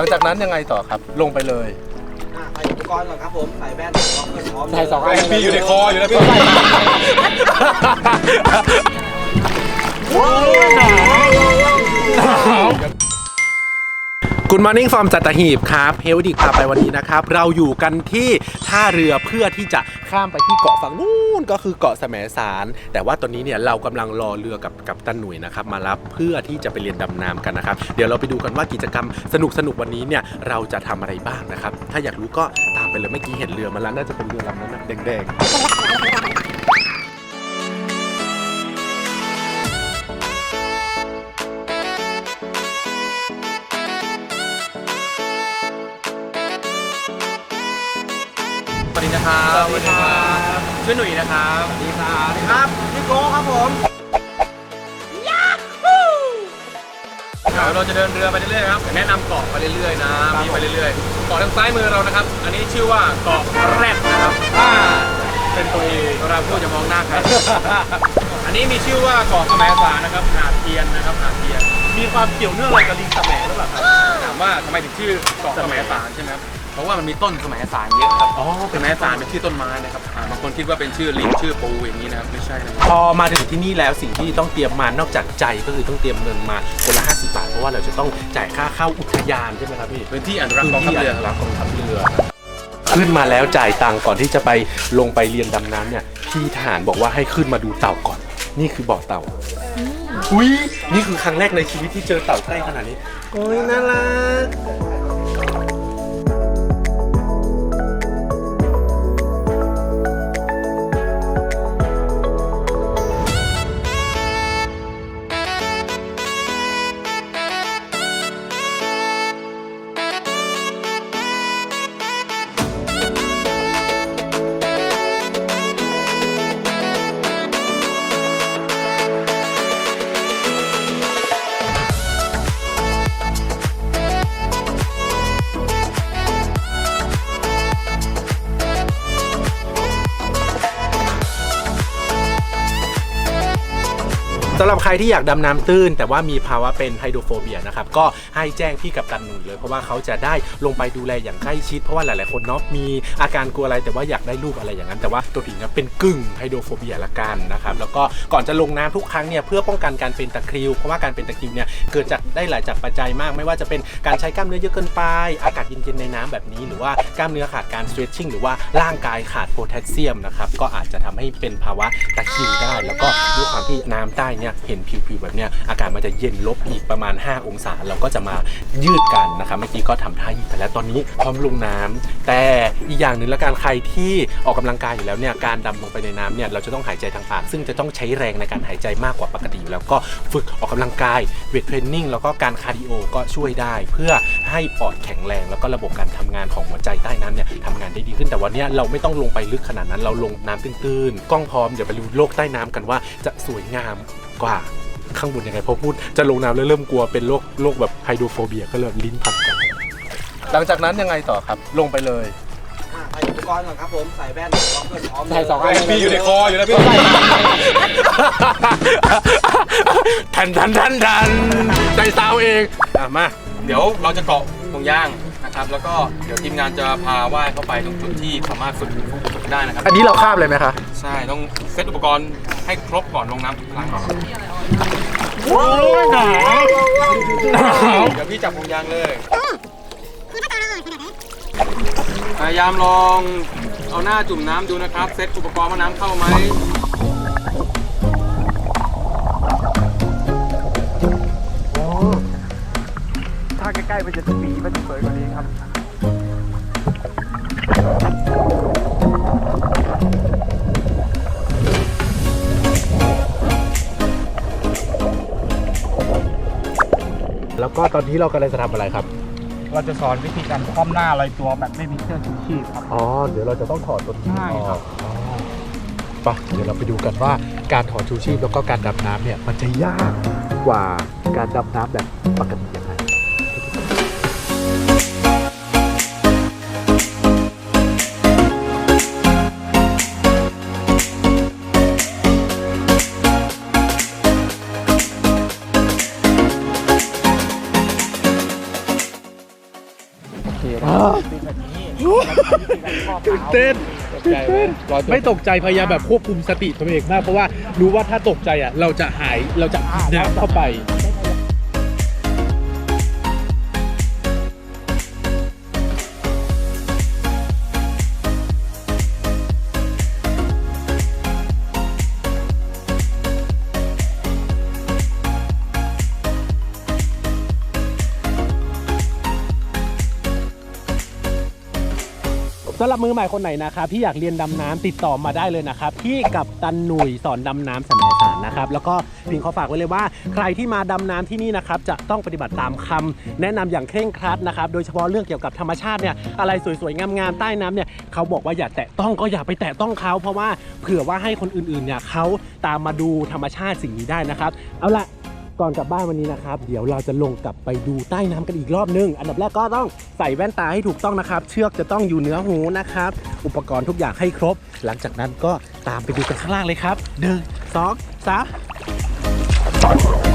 ลังจากนั้นยังไงต่อครับ ลงไปเลย อะใส่อุปกรณ์ก่อนครับผม ใส่แว่นพร้อมเพื่อนพร้อมใส่สองอัน พี่อยู่ในคออยู่นะพี่ คุณมอร์นิ่งฟอร์มจัตหีบครับเฮลดิกพาไปวันนี้นะครับ เราอยู่กันที่ท่าเรือเพื่อที่จะข้ามไปที่เกาะฝั่งนู้นก็คือเกาะแสมสาร แต่ว่าตอนนี้เนี่ยเรากำลังรอเรือกับกับตันหนุ่ยนะครับมารับเพื่อที่จะไปเรียนดำน้ำกันนะครับ เดี๋ยวเราไปดูกันว่ากิจกรรมสนุกสนุกวันนี้เนี่ยเราจะทำอะไรบ้างนะครับ ถ้าอยากรู้ก็ตามไปเลยเมื่อกี้เห็นเรือมาแล้วน่าจะเป็นเรือลำนั้นนะแดงๆ วัสดีนะครับสวัสดีครับชื่อหนุ่ยนะครับสวัสดีครับครับพี่โก้ครับผมเดี๋ยวเราจะเดินเรือไปเรื่อยๆครับแนะนำเกาะไปเรื่อยๆนะมีไปเรื่อยๆเกาะทางซ้ายมือเรานะครับ อันนี้ชื่อว่าเกาะแรดนะครับอ่าเป็นตัวเองเวลาพูดจะมองหน้าใครอันนี้มีชื่อว่าเกาะแสมสารนะครับหาดเทียนนะครับหาดเทียน มีความเกี่ยวเนื่องอะไรกับลิงสแมหรือเปล่าครับถามว่าทำไมถึงชื่อเกาะแสมสารใช่ไหมครับเพราะว่ามันมีต้นแสมสารเยอะครับอ๋อแสมสารเป็นชื่อต้นไม้นะครับอ่าบางคนคิดว่าเป็นชื่อลิงชื่อปูอย่างนี้นะครับไม่ใช่นะครับ พอมาถึงที่นี่แล้วสิ่งที่ต้องเตรียมมานอกจากใจก็คือต้องเตรียมเงินมาคนละ50บาทเพราะว่าเราจะต้องจ่ายค่าเข้าอุทยานใช่ไหมครับพี่พื้นที่อนุรักษ์กองทัพเรือพื้นที่นุรักษ์กองทัพเรือขึ้นมาแล้วจ่ายตังค์ก่อนที่จะไปลงไปเรียนดำน้ำเนี่ยพี่ทหารบอกว่าให้ขึ้นมาดูเต่าก่อน นี่คือบ่อเต่าอุ้ยนี่คือครั้งแรกในชีวิตที่เจอเต่าใกล้ขนาดนี้โอ้ยน่ารัก สำหรับใครที่อยากดำน้ำตื้น แต่ว่ามีภาวะเป็นไฮโดรโฟเบียนะครับก็ให้แจ้งพี่กับตันหนุ่ยเลย เพราะว่าเขาจะได้ลงไปดูแลอย่างใกล้ชิด เพราะว่าหลายๆคนเนาะมีอาการกลัวอะไรแต่ว่าอยากได้ลูกอะไรอย่างนั้น แต่ว่าตัวผิงเนี่ยเป็นกึ่งไฮโดรโฟเบียละกันนะครับแล้วก็ก่อนจะลงน้ำทุกครั้งเนี่ยเพื่อป้องกันการเป็นตะคริว เพราะว่าการเป็นตะคริวเนี่ยเกิดจากได้หลายจากปัจจัยมาก ไม่ว่าจะเป็นการใช้กล้ามเนื้อเยอะเกินไป อากาศเย็นๆในน้ำแบบนี้ หรือว่ากล้ามเนื้อขาดการ stretching หรือว่าร่างกายขาดโพแทสเซียมนะครับก็อาจจะทำให้เป็นภาวะตะคริวได้ แล้วก็ด้วยความที่น้ำใต้เนี่ยเห็นผิวๆแบบเนี้ยอากาศมันจะเย็นลบอีกประมาณ 5 องศาเราก็จะมายืดกันนะครับเมื่อกี้ก็ทำท่ายืดไปแล้วตอนนี้พร้อมลงน้ำแต่อีกอย่างหนึ่งละการใครที่ออกกำลังกายอยู่แล้วเนี่ยการดำลงไปในน้ำเนี่ยเราจะต้องหายใจทางปาก ซึ่งจะต้องใช้แรงในการหายใจมากกว่าปกติอยู่แล้วก็ฝึกออกกำลังกายเวทเทรนนิ่งแล้วก็การคาร์ดิโอก็ช่วยได้ เพื่อให้ปอดแข็งแรง แล้วก็ระบบการทำงานของหัวใจใต้น้ำเนี่ยทำงานได้ดีขึ้นแต่วันนี้เราไม่ต้องลงไปลึกขนาดนั้น เราลงน้ำตื้นๆกล้องพร้อมเดี๋ยวไปดูโลกใต้น้ำกันว่าจะสวยงาม กว่าข้างบนยังไงพอพูดจะลงน้ำแล้วเริ่มกลัวเป็นโรคโรคแบบไฮโดรโฟเบียก็เลยลิ้นพันกัน หลังจากนั้นยังไงต่อครับ ลงไปเลยอะใส่อุปกรณ์ก่อนครับผม ใส่แว่นพร้อมเพื่อนพร้อมใส่สองอัน พี่อยู่ในคออยู่นะพี่ ทันทันทันทันใจซาวเองอะมา เดี๋ยวเราจะเกาะตรงย่าง นะครับ แล้วก็เดี๋ยวทีมงานจะพาว่ายเข้าไปตรงจุดที่สามารถฝึกฝึกได้นะครับ อันนี้เราคาบเลยไหมคะใช่ต้องเซตอุปกรณ์ให้ครบก่อนลงน้ำทุกครั้งหนาวเดี๋ยวพี่จับห่วงยางเลยพยายามลองเอาหน้าจุ่มน้ำดูนะครับ เซตอุปกรณ์ว่าน้ำเข้าไหม ถ้าใกล้ๆมันจะสีมันจะสวยกว่านี้ครับแล้วก็ตอนนี้เรากำลังจะทำอะไรครับ เราจะสอนวิธีการคว่ำหน้าลอยตัวแบบไม่มีเสื้อชูชีพครับ อ๋อ เดี๋ยวเราจะต้องถอดตัวนี้ใช่ครับอ๋อไปเดี๋ยวเราไปดูกันว่าการถอดชูชีพแล้วก็การดำน้ำเนี่ยมันจะยากกว่าการดำน้ำแบบปกติ ยังไงเคนะอ้าวเป็นแบบนี้ตื่นเต้นใจไหมร้อยตัวไม่ตกใจพยายามแบบควบคุมสติตัวเองมากเพราะว่ารู้ว่าถ้าตกใจอะเราจะหายเราจะน้ำเข้าไป สำหรับมือใหม่คนไหนนะครับที่อยากเรียนดำน้ำติดต่อมาได้เลยนะครับที่กับตันหนุ่ยสอนดำน้ำสมัยสารนะครับแล้วก็พิงขอฝากไว้เลยว่า ใครที่มาดำน้ำที่นี่นะครับจะต้องปฏิบัติตามคำแนะนำอย่างเคร่งครัดนะครับโดยเฉพาะเรื่องเกี่ยวกับธรรมชาติเนี่ยอะไรสวยๆงามๆใต้น้ำเนี่ยเขาบอกว่าอย่าแตะต้องก็อย่าไปแตะต้องเขาเพราะว่าเผื่อว่าให้คนอื่นๆเนี่ยเขาตามมาดูธรรมชาติสิ่งนี้ได้นะครับเอาละ ก่อนกลับบ้านวันนี้นะครับ เดี๋ยวเราจะลงกลับไปดูใต้น้ำกันอีกรอบนึง อันดับแรกก็ต้องใส่แว่นตาให้ถูกต้องนะครับ เชือกจะต้องอยู่เหนือหูนะครับ อุปกรณ์ทุกอย่างให้ครบ หลังจากนั้นก็ตามไปดูกันข้างล่างเลยครับหนึ่งสองสาม